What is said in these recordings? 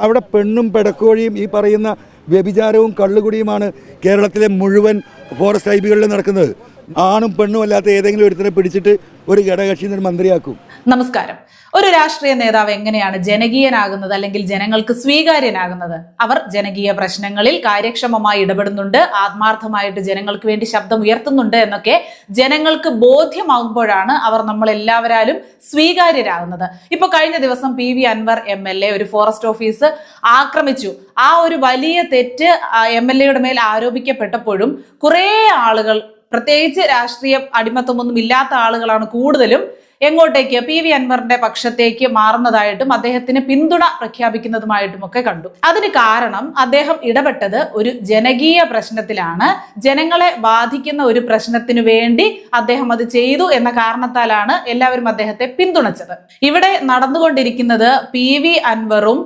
അവിടെ പെണ്ണും പെടക്കോഴിയും ഈ പറയുന്ന വ്യഭിചാരവും കള്ളുകുടിയുമാണ് കേരളത്തിലെ മുഴുവൻ ഫോറസ്റ്റ് ഐബികളിൽ നടക്കുന്നത്. ആണും പെണ്ണും അല്ലാത്ത ഏതെങ്കിലും ഒരുത്തരെ പിടിച്ചിട്ട് ഒരു ഘടകക്ഷി മന്ത്രിയാക്കും. നമസ്കാരം. ഒരു രാഷ്ട്രീയ നേതാവ് എങ്ങനെയാണ് ജനകീയനാകുന്നത് അല്ലെങ്കിൽ ജനങ്ങൾക്ക് സ്വീകാര്യനാകുന്നത്? അവർ ജനകീയ പ്രശ്നങ്ങളിൽ കാര്യക്ഷമമായി ഇടപെടുന്നുണ്ട് ആത്മാർത്ഥമായിട്ട് ജനങ്ങൾക്ക് വേണ്ടി ശബ്ദം ഉയർത്തുന്നുണ്ട് എന്നൊക്കെ ജനങ്ങൾക്ക് ബോധ്യമാകുമ്പോഴാണ് അവർ നമ്മൾ എല്ലാവരാലും സ്വീകാര്യരാകുന്നത്. ഇപ്പൊ കഴിഞ്ഞ ദിവസം P V Anvar M L A ഒരു ഫോറസ്റ്റ് ഓഫീസ് ആക്രമിച്ചു. ആ ഒരു വലിയ തെറ്റ് എം എൽ എയുടെ മേൽ ആരോപിക്കപ്പെട്ടപ്പോഴും കുറേ ആളുകൾ പ്രത്യേകിച്ച് രാഷ്ട്രീയ അടിമത്വമൊന്നും ഇല്ലാത്ത ആളുകളാണ് കൂടുതലും എങ്ങോട്ടേക്ക്? പി വി അൻവറിന്റെ പക്ഷത്തേക്ക് മാറുന്നതായിട്ടും അദ്ദേഹത്തിന് പിന്തുണ പ്രഖ്യാപിക്കുന്നതുമായിട്ടും ഒക്കെ കണ്ടു. അതിന് കാരണം അദ്ദേഹം ഇടപെട്ടത് ഒരു ജനകീയ പ്രശ്നത്തിലാണ്. ജനങ്ങളെ ബാധിക്കുന്ന ഒരു പ്രശ്നത്തിനു വേണ്ടി അദ്ദേഹം അത് ചെയ്തു എന്ന കാരണത്താലാണ് എല്ലാവരും അദ്ദേഹത്തെ പിന്തുണച്ചത്. ഇവിടെ നടന്നുകൊണ്ടിരിക്കുന്നത് പി വി അൻവറും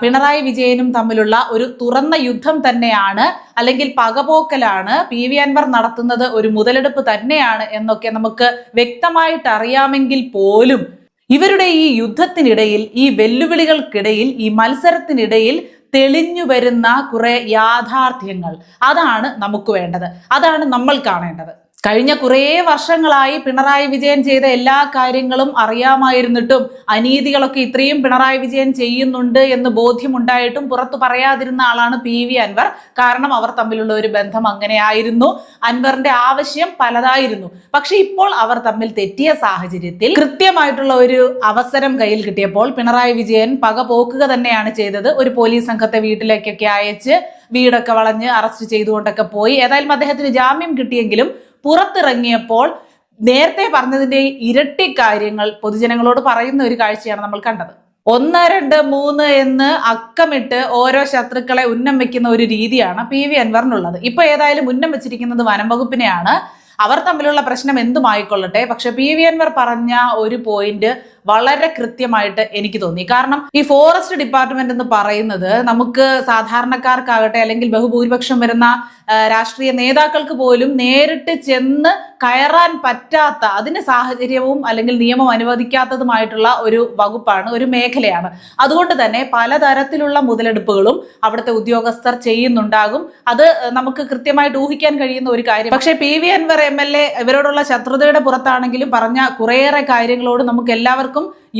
പിണറായി വിജയനും തമ്മിലുള്ള ഒരു തുറന്ന യുദ്ധം തന്നെയാണ് അല്ലെങ്കിൽ പകപോക്കലാണ് പി വി അൻവർ നടത്തുന്നത് ഒരു മുതലെടുപ്പ് തന്നെയാണ് എന്നൊക്കെ നമുക്ക് വ്യക്തമായിട്ട് അറിയാമെങ്കിൽ പോലും ഇവരുടെ ഈ യുദ്ധത്തിനിടയിൽ ഈ വെല്ലുവിളികൾക്കിടയിൽ ഈ മത്സരത്തിനിടയിൽ തെളിഞ്ഞു വരുന്ന കുറെ യാഥാർത്ഥ്യങ്ങൾ. അതാണ് നമുക്ക് വേണ്ടത്. അതാണ് നമ്മൾ കാണേണ്ടത്. കഴിഞ്ഞ കുറേ വർഷങ്ങളായി പിണറായി വിജയൻ ചെയ്ത എല്ലാ കാര്യങ്ങളും അറിയാമായിരുന്നിട്ടും അനീതികളൊക്കെ ഇത്രയും പിണറായി വിജയൻ ചെയ്യുന്നുണ്ട് എന്ന് ബോധ്യമുണ്ടായിട്ടും പുറത്തു പറയാതിരുന്ന ആളാണ് പി വി അൻവർ. കാരണം അവർ തമ്മിലുള്ള ഒരു ബന്ധം അങ്ങനെയായിരുന്നു. അൻവറിന്റെ ആവശ്യം പലതായിരുന്നു. പക്ഷെ ഇപ്പോൾ അവർ തമ്മിൽ തെറ്റിയ സാഹചര്യത്തിൽ കൃത്യമായിട്ടുള്ള ഒരു അവസരം കയ്യിൽ കിട്ടിയപ്പോൾ പിണറായി വിജയൻ പക പോക്കുക തന്നെയാണ് ചെയ്തത്. ഒരു പോലീസ് സംഘത്തെ വീട്ടിലേക്കൊക്കെ അയച്ച് വീടൊക്കെ വളഞ്ഞ് അറസ്റ്റ് ചെയ്തുകൊണ്ടൊക്കെ പോയി. ഏതായാലും അദ്ദേഹത്തിന് ജാമ്യം കിട്ടിയെങ്കിലും പുറത്തിറങ്ങിയപ്പോൾ നേരത്തെ പറഞ്ഞതിന്റെ ഇരട്ടി കാര്യങ്ങൾ പൊതുജനങ്ങളോട് പറയുന്ന ഒരു കാഴ്ചയാണ് നമ്മൾ കണ്ടത്. ഒന്ന് രണ്ട് മൂന്ന് എന്ന് അക്കമിട്ട് ഓരോ ശത്രുക്കളെ ഉന്നം വെക്കുന്ന ഒരു രീതിയാണ് പി വി അൻവറിനുള്ളത്. ഇപ്പൊ ഏതായാലും ഉന്നം വെച്ചിരിക്കുന്നത് വനം വകുപ്പിനെയാണ്. അവർ തമ്മിലുള്ള പ്രശ്നം എന്തുമായിക്കൊള്ളട്ടെ പക്ഷെ പി വി അൻവർ പറഞ്ഞ ഒരു പോയിന്റ് വളരെ കൃത്യമായിട്ട് എനിക്ക് തോന്നി. കാരണം ഈ ഫോറസ്റ്റ് ഡിപ്പാർട്ട്മെന്റ് എന്ന് പറയുന്നത് നമുക്ക് സാധാരണക്കാർക്കാകട്ടെ അല്ലെങ്കിൽ ബഹുഭൂരിപക്ഷം വരുന്ന രാഷ്ട്രീയ നേതാക്കൾക്ക് പോലും നേരിട്ട് ചെന്ന് കയറാൻ പറ്റാത്ത അതിന് സാഹചര്യവും അല്ലെങ്കിൽ നിയമം അനുവദിക്കാത്തതുമായിട്ടുള്ള ഒരു വകുപ്പാണ് ഒരു മേഖലയാണ്. അതുകൊണ്ട് തന്നെ പലതരത്തിലുള്ള മുതലെടുപ്പുകളും അവിടുത്തെ ഉദ്യോഗസ്ഥർ ചെയ്യുന്നുണ്ടാകും. അത് നമുക്ക് കൃത്യമായിട്ട് ഊഹിക്കാൻ കഴിയുന്ന ഒരു കാര്യം. പക്ഷേ P V Anwar M L A ഇവരോടുള്ള ശത്രുതയുടെ പുറത്താണെങ്കിലും പറഞ്ഞ കുറേയേറെ കാര്യങ്ങളോട് നമുക്ക്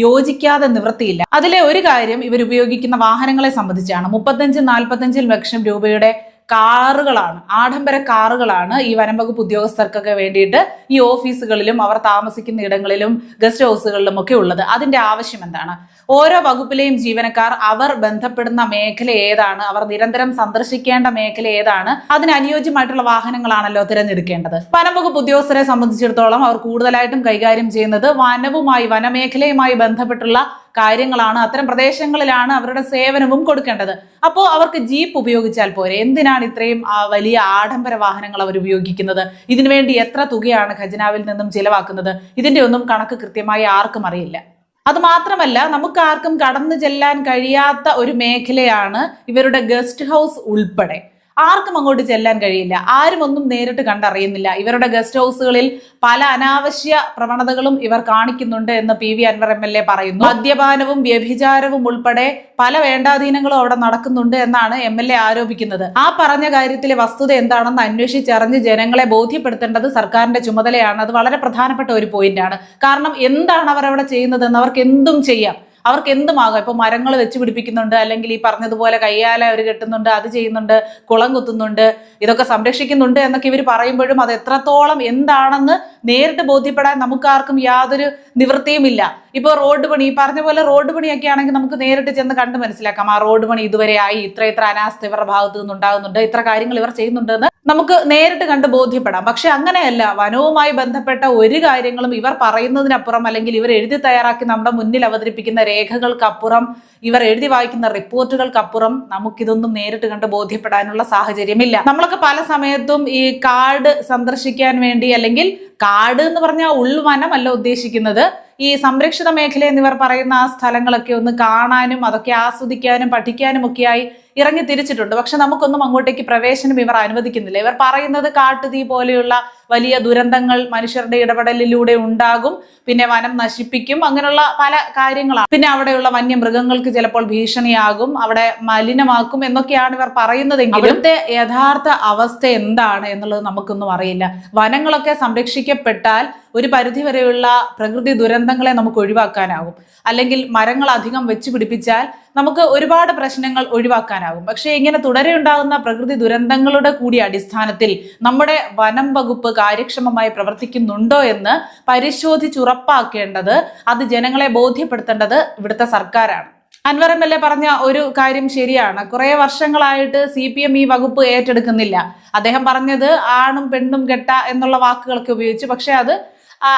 യോജിക്കാതെ നിവൃത്തിയില്ല. അതിലെ ഒരു കാര്യം ഇവർ ഉപയോഗിക്കുന്ന വാഹനങ്ങളെ സംബന്ധിച്ചാണ്. മുപ്പത്തഞ്ച് നാൽപ്പത്തഞ്ച് ലക്ഷം രൂപയുടെ കാറുകളാണ് ആഡംബര കാറുകളാണ് ഈ വനംവകുപ്പ് ഉദ്യോഗസ്ഥർക്കൊക്കെ വേണ്ടിയിട്ട് ഈ ഓഫീസുകളിലും അവർ താമസിക്കുന്ന ഇടങ്ങളിലും ഗസ്റ്റ് ഹൗസുകളിലും ഒക്കെ ഉള്ളത്. അതിന്റെ ആവശ്യം എന്താണ്? ഓരോ വകുപ്പിലെയും ജീവനക്കാർ അവർ ബന്ധപ്പെടുന്ന മേഖല ഏതാണ്? അവർ നിരന്തരം സന്ദർശിക്കേണ്ട മേഖല ഏതാണ്? അതിന് അനുയോജ്യമായിട്ടുള്ള വാഹനങ്ങളാണല്ലോ തിരഞ്ഞെടുക്കേണ്ടത്. വനംവകുപ്പ് ഉദ്യോഗസ്ഥരെ സംബന്ധിച്ചിടത്തോളം അവർ കൂടുതലായിട്ടും കൈകാര്യം ചെയ്യുന്നത് വനവുമായി വനമേഖലയുമായി ബന്ധപ്പെട്ടുള്ള കാര്യങ്ങളാണ് അത്തരം പ്രദേശങ്ങളിലാണ് അവരുടെ സേവനവും കൊടുക്കേണ്ടത്. അപ്പോൾ അവർക്ക് ജീപ്പ് ഉപയോഗിച്ചാൽ പോരെ. എന്തിനാണ് ഇത്രയും വലിയ ആഡംബര വാഹനങ്ങൾ അവർ ഉപയോഗിക്കുന്നത്? ഇതിനുവേണ്ടി എത്ര തുകയാണ് ഖജനാവിൽ നിന്നും ചിലവാക്കുന്നത്? ഇതിന്റെ ഒന്നും കണക്ക് കൃത്യമായി ആർക്കും അറിയില്ല. അത് മാത്രമല്ല നമുക്ക് ആർക്കും കടന്നു ചെല്ലാൻ കഴിയാത്ത ഒരു മേഖലയാണ് ഇവരുടെ ഗസ്റ്റ് ഹൗസ് ഉൾപ്പെടെ. ആർക്കും അങ്ങോട്ട് ചെല്ലാൻ കഴിയില്ല. ആരും ഒന്നും നേരിട്ട് കണ്ടറിയുന്നില്ല. ഇവരുടെ ഗസ്റ്റ് ഹൗസുകളിൽ പല അനാവശ്യ പ്രവണതകളും ഇവർ കാണിക്കുന്നുണ്ട് എന്ന് P V Anvar M L A പറയുന്നു. മദ്യപാനവും വ്യഭിചാരവും ഉൾപ്പെടെ പല വേണ്ടാധീനങ്ങളും അവിടെ നടക്കുന്നുണ്ട് എന്നാണ് എം എൽ എ ആരോപിക്കുന്നത്. ആ പറഞ്ഞ കാര്യത്തിലെ വസ്തുത എന്താണെന്ന് അന്വേഷിച്ചറിഞ്ഞ് ജനങ്ങളെ ബോധ്യപ്പെടുത്തേണ്ടത് സർക്കാരിന്റെ ചുമതലയാണ്. അത് വളരെ പ്രധാനപ്പെട്ട ഒരു പോയിന്റാണ് കാരണം എന്താണ് അവർ അവിടെ ചെയ്യുന്നതെന്ന് അവർക്ക് എന്തും ചെയ്യാം. അവർക്ക് എന്തുമാകാം ഇപ്പൊ മരങ്ങൾ വെച്ച് പിടിപ്പിക്കുന്നുണ്ട് അല്ലെങ്കിൽ ഈ പറഞ്ഞതുപോലെ കയ്യാല അവർ കെട്ടുന്നുണ്ട് അത് ചെയ്യുന്നുണ്ട് കുളം കുത്തുന്നുണ്ട് ഇതൊക്കെ സംരക്ഷിക്കുന്നുണ്ട് എന്നൊക്കെ ഇവർ പറയുമ്പോഴും അത് എത്രത്തോളം എന്താണെന്ന് നേരിട്ട് ബോധ്യപ്പെടാൻ നമുക്കാർക്കും യാതൊരു നിവൃത്തിയുമില്ല. ഇപ്പോൾ റോഡ് പണി ഈ പറഞ്ഞ പോലെ റോഡ് പണിയൊക്കെ ആണെങ്കിൽ നമുക്ക് നേരിട്ട് ചെന്ന് കണ്ട് മനസ്സിലാക്കാം. ആ റോഡ് പണി ഇതുവരെ ആയി ഇത്ര ഇത്ര അനാസ്ഥ ഇവരുടെ ഭാഗത്ത് നിന്നുണ്ടാകുന്നുണ്ട് ഇത്ര കാര്യങ്ങൾ ഇവർ ചെയ്യുന്നുണ്ടെന്ന് നമുക്ക് നേരിട്ട് കണ്ട് ബോധ്യപ്പെടാം. പക്ഷെ അങ്ങനെയല്ല വനവുമായി ബന്ധപ്പെട്ട ഒരു കാര്യങ്ങളും ഇവർ പറയുന്നതിനപ്പുറം അല്ലെങ്കിൽ ഇവർ എഴുതി തയ്യാറാക്കി നമ്മുടെ മുന്നിൽ അവതരിപ്പിക്കുന്ന രേഖകൾക്കപ്പുറം ഇവർ എഴുതി വായിക്കുന്ന റിപ്പോർട്ടുകൾക്കപ്പുറം നമുക്കിതൊന്നും നേരിട്ട് കണ്ട് ബോധ്യപ്പെടാനുള്ള സാഹചര്യമില്ല. നമ്മളൊക്കെ പല സമയത്തും ഈ കാട് സന്ദർശിക്കാൻ വേണ്ടി അല്ലെങ്കിൽ കാട് എന്ന് പറഞ്ഞാൽ ഉൾവനമല്ല ഉദ്ദേശിക്കുന്നത്. ഈ സംരക്ഷിത മേഖല എന്നിവർ പറയുന്ന ആ സ്ഥലങ്ങളൊക്കെ ഒന്ന് കാണാനും അതൊക്കെ ആസ്വദിക്കാനും പഠിക്കാനും ഒക്കെയായി ഇറങ്ങി തിരിച്ചിട്ടുണ്ട്. പക്ഷെ നമുക്കൊന്നും അങ്ങോട്ടേക്ക് പ്രവേശനം ഇവർ അനുവദിക്കുന്നില്ല. ഇവർ പറയുന്നത് കാട്ടുതീ പോലെയുള്ള വലിയ ദുരന്തങ്ങൾ മനുഷ്യരുടെ ഇടപെടലിലൂടെ ഉണ്ടാകും. പിന്നെ വനം നശിപ്പിക്കും. അങ്ങനെയുള്ള പല കാര്യങ്ങളാണ്. പിന്നെ അവിടെയുള്ള വന്യമൃഗങ്ങൾക്ക് ചിലപ്പോൾ ഭീഷണിയാകും. അവിടെ മലിനമാക്കും എന്നൊക്കെയാണ് ഇവർ പറയുന്നതെങ്കിൽ ഇവിടുത്തെ യഥാർത്ഥ അവസ്ഥ എന്താണ് എന്നുള്ളത് നമുക്കൊന്നും അറിയില്ല. വനങ്ങളൊക്കെ സംരക്ഷിക്കപ്പെട്ടാൽ ഒരു പരിധിവരെയുള്ള പ്രകൃതി ദുരന്തങ്ങളെ നമുക്ക് ഒഴിവാക്കാനാകും. അല്ലെങ്കിൽ മരങ്ങൾ അധികം വെച്ച് പിടിപ്പിച്ചാൽ നമുക്ക് ഒരുപാട് പ്രശ്നങ്ങൾ ഒഴിവാക്കാനാകും. പക്ഷേ ഇങ്ങനെ തുടരെ ഉണ്ടാകുന്ന പ്രകൃതി ദുരന്തങ്ങളുടെ കൂടി അടിസ്ഥാനത്തിൽ നമ്മുടെ വനം വകുപ്പ് കാര്യക്ഷമമായി പ്രവർത്തിക്കുന്നുണ്ടോ എന്ന് പരിശോധിച്ചുറപ്പാക്കേണ്ടത് അത് ജനങ്ങളെ ബോധ്യപ്പെടുത്തേണ്ടത് ഇവിടുത്തെ സർക്കാരാണ്. അൻവർ എം എൽ എ പറഞ്ഞ ഒരു കാര്യം ശരിയാണ്. കുറെ വർഷങ്ങളായിട്ട് സി പി എം ഈ വകുപ്പ് ഏറ്റെടുക്കുന്നില്ല. അദ്ദേഹം പറഞ്ഞത് ആണും പെണ്ണും കെട്ട എന്നുള്ള വാക്കുകളൊക്കെ ഉപയോഗിച്ചു പക്ഷെ അത്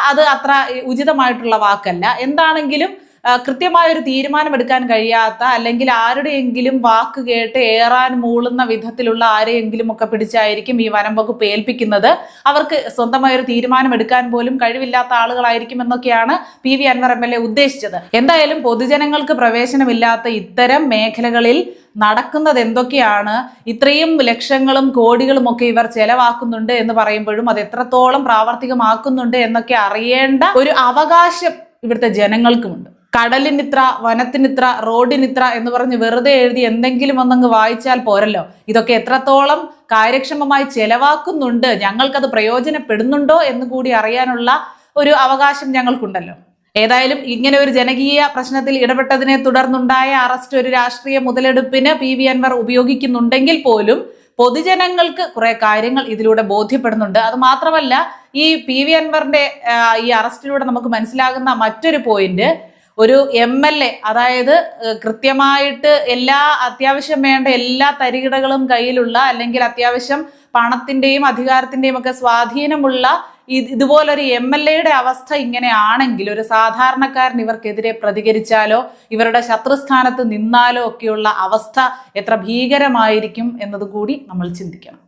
അത് അത്ര ഉചിതമായിട്ടുള്ള വാക്കല്ല. എന്താണെങ്കിലും കൃത്യമായ ഒരു തീരുമാനമെടുക്കാൻ കഴിയാത്ത അല്ലെങ്കിൽ ആരുടെയെങ്കിലും വാക്ക് കേട്ട് ഏറാൻ മൂളുന്ന വിധത്തിലുള്ള ആരെയെങ്കിലും ഒക്കെ പിടിച്ചായിരിക്കും ഈ വനം വകുപ്പ് ഏൽപ്പിക്കുന്നത്. അവർക്ക് സ്വന്തമായ ഒരു തീരുമാനമെടുക്കാൻ പോലും കഴിവില്ലാത്ത ആളുകളായിരിക്കും എന്നൊക്കെയാണ് P V Anvar M L A ഉദ്ദേശിച്ചത്. എന്തായാലും പൊതുജനങ്ങൾക്ക് പ്രവേശനമില്ലാത്ത ഇത്തരം മേഖലകളിൽ നടക്കുന്നത് എന്തൊക്കെയാണ്? ഇത്രയും ലക്ഷങ്ങളും കോടികളും ഒക്കെ ഇവർ ചെലവാക്കുന്നുണ്ട് എന്ന് പറയുമ്പോഴും അത് എത്രത്തോളം പ്രാവർത്തികമാക്കുന്നുണ്ട് എന്നൊക്കെ അറിയേണ്ട ഒരു അവകാശം ഇവിടുത്തെ ജനങ്ങൾക്കുമുണ്ട്. കടലിനിത്ര വനത്തിനിത്ര റോഡിനിത്ര എന്ന് പറഞ്ഞ് വെറുതെ എഴുതി എന്തെങ്കിലും ഒന്നങ്ങ് വായിച്ചാൽ പോരല്ലോ. ഇതൊക്കെ എത്രത്തോളം കാര്യക്ഷമമായി ചെലവാക്കുന്നുണ്ട് ഞങ്ങൾക്കത് പ്രയോജനപ്പെടുന്നുണ്ടോ എന്ന് കൂടി അറിയാനുള്ള ഒരു അവകാശം ഞങ്ങൾക്കുണ്ടല്ലോ. ഏതായാലും ഇങ്ങനെ ഒരു ജനകീയ പ്രശ്നത്തിൽ ഇടപെട്ടതിനെ തുടർന്നുണ്ടായ അറസ്റ്റ് ഒരു രാഷ്ട്രീയ മുതലെടുപ്പിന് പി. വി. അൻവർ ഉപയോഗിക്കുന്നുണ്ടെങ്കിൽ പോലും പൊതുജനങ്ങൾക്ക് കുറെ കാര്യങ്ങൾ ഇതിലൂടെ ബോധ്യപ്പെടുന്നുണ്ട്. അത് മാത്രമല്ല ഈ പി. വി. അൻവറിന്റെ ഈ അറസ്റ്റിലൂടെ നമുക്ക് മനസ്സിലാകുന്ന മറ്റൊരു പോയിന്റ് ഒരു എം എൽ എ അതായത് കൃത്യമായിട്ട് എല്ലാ അത്യാവശ്യം വേണ്ട എല്ലാ തരികിടകളും കയ്യിലുള്ള അല്ലെങ്കിൽ അത്യാവശ്യം പണത്തിന്റെയും അധികാരത്തിന്റെയും ഒക്കെ സ്വാധീനമുള്ള ഇതുപോലൊരു എം എൽ എയുടെ അവസ്ഥ ഇങ്ങനെയാണെങ്കിൽ ഒരു സാധാരണക്കാരൻ ഇവർക്കെതിരെ പ്രതികരിച്ചാലോ ഇവരുടെ ശത്രുസ്ഥാനത്ത് നിന്നാലോ ഒക്കെയുള്ള അവസ്ഥ എത്ര ഭീകരമായിരിക്കും എന്നതുകൂടി നമ്മൾ ചിന്തിക്കണം.